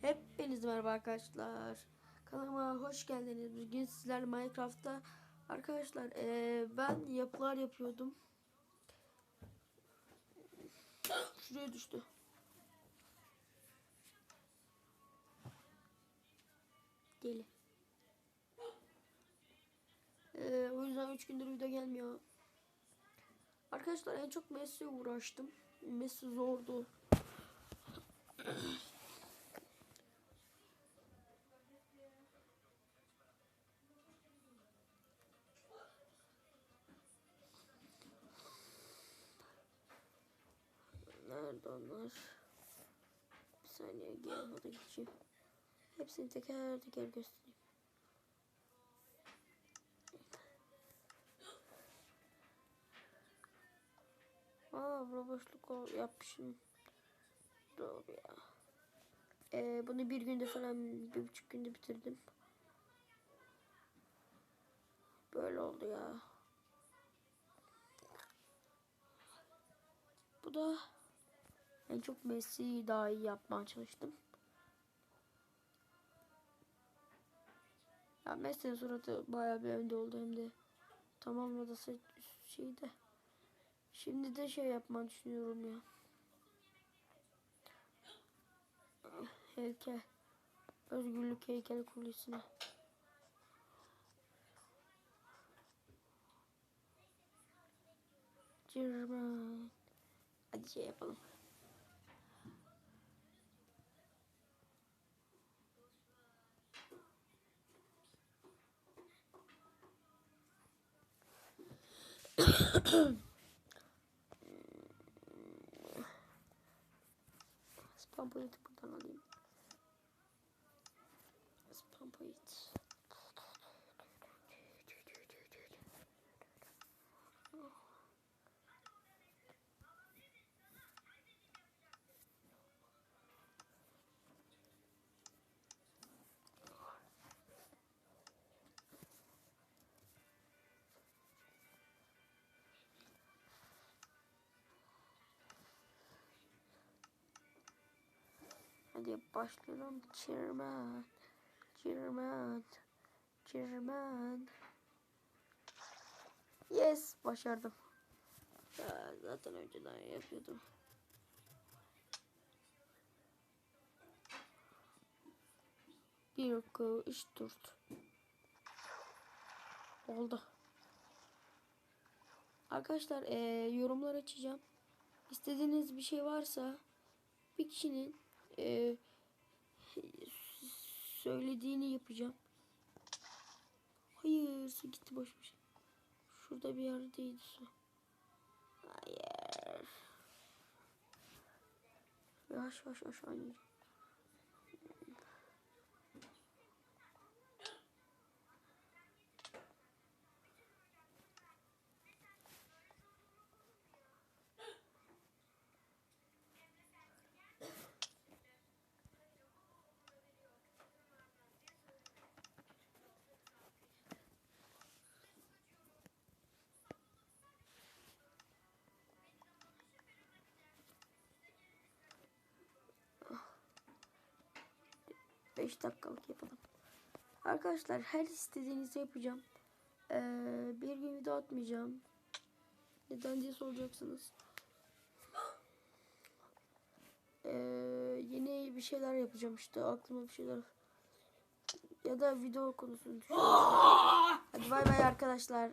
Hepiniz merhaba arkadaşlar. Kanalıma hoş geldiniz. Bugün sizlerle Minecraft'ta arkadaşlar eee, ben yapılar yapıyordum. Şuraya düştü. Deli. Eee, o yüzden 3 gündür video gelmiyor. Arkadaşlar en çok Messi'ye uğraştım. Messi zordu. Nerede onlar? Bir saniye gel moda geçeyim. Hepsini teker teker göstereyim. Aa boşluk ol- yapmışım. Dur ya. Ee, bunu bir günde falan bir buçuk günde bitirdim. Böyle oldu ya. Bu da en çok Messi'yi daha iyi yapmaya çalıştım. Ya Messi'nin suratı bayağı bir önde oldu hem de tamamladı şeyde. Şimdi de şey yapmayı düşünüyorum ya. Heykel. Özgürlük heykeli kulisine. Cermen. Hadi şey yapalım. Spam boyutu buradan alayım. Hadi başlayalım. Çirmen. Çirmen. Çirmen. Yes. Başardım. Ya, zaten önceden yapıyordum. Bir, iki, üç, dört. Oldu. Arkadaşlar eee yorumlar açacağım. İstediğiniz bir şey varsa bir kişinin e, söylediğini yapacağım. Hayır su gitti boş bir şey. Şurada bir yerdeydi su. Hayır. Yavaş yavaş aşağı iniyorum. 5 dakikalık yapalım. Arkadaşlar her istediğinizi yapacağım. Ee, bir gün video atmayacağım. Neden diye soracaksınız. Ee, yeni bir şeyler yapacağım işte aklıma bir şeyler ya da video konusunu düşünüyorum. Hadi bay bay arkadaşlar.